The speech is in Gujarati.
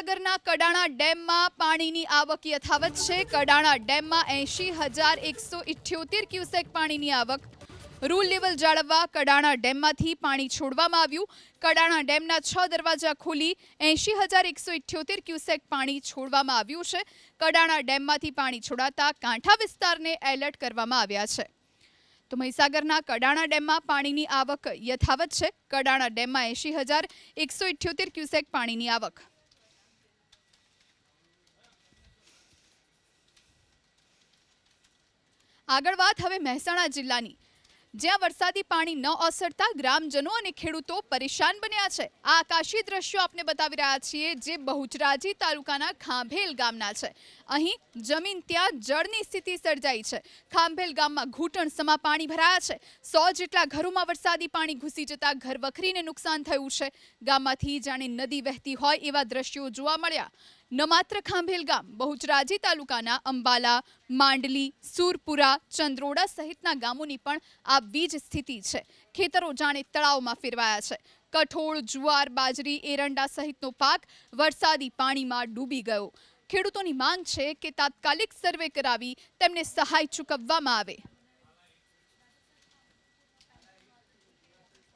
મહીસાગરના કડાણા ડેમમાં પાણીની આવક યથાવત છે. કડાણા ડેમમાં એંશી હજાર એકસો ઇઠ્યોતેર ક્યુસેક પાણીની આવક. રૂલ લેવલ જાળવવા કડાણા ડેમમાંથી પાણી છોડવામાં આવ્યું. કડાણા ડેમના છ દરવાજા ખોલી એંશી હજાર એકસો ઇઠ્યોતેર ક્યુસેક પાણી છોડવામાં આવ્યું છે. કડાણા ડેમમાંથી પાણી છોડાતા કાંઠા વિસ્તારને એલર્ટ કરવામાં આવ્યા છે. તો મહીસાગરના કડાણા ડેમમાં પાણીની આવક યથાવત છે. કડાણા ડેમમાં એંશી હજાર એકસો ઇઠ્યોતેર ક્યુસેક પાણીની આવક. આગળ વાત હવે મહેસાણા જિલ્લાની. જ્યાં વરસાદી પાણી ન ઓસરતા ગ્રામજનો અને ખેડૂતો પરેશાન બન્યા છે. આ આકાશી દ્રશ્યો આપને બતાવી રહ્યા છીએ જે બહુચરાજી તાલુકાના ખાંભેલ ગામના છે. અહીં જમીન ત્યાં જળની સ્થિતિ સર્જાઈ છે. ખાંભેલ ગામમાં ઘૂંટણ સમા પાણી ભરાયા છે. સો જેટલા ઘરોમાં વરસાદી પાણી ઘૂસી જતા ઘર વખરીને નુકસાન થયું છે. ગામમાંથી જાણે નદી વહેતી હોય એવા દ્રશ્યો જોવા મળ્યા. ન માત્ર ખાંભેલ ગામ બહુચરાજી તાલુકાના અંબાલા, માંડલી, સુરપુરા, ચંદ્રોડા સહિતના ગામોની પણ આ વીજ સ્થિતિ છે. ખેતરો જાણે તળાવમાં ફેરવાયા છે. કઠોળ, જુવાર, બાજરી, એરંડા સહિતનો પાક વરસાદી પાણીમાં ડૂબી ગયો. ખેડૂતોની માંગ છે કે તાત્કાલિક સર્વે કરાવી તેમને સહાય ચૂકવવામાં આવે.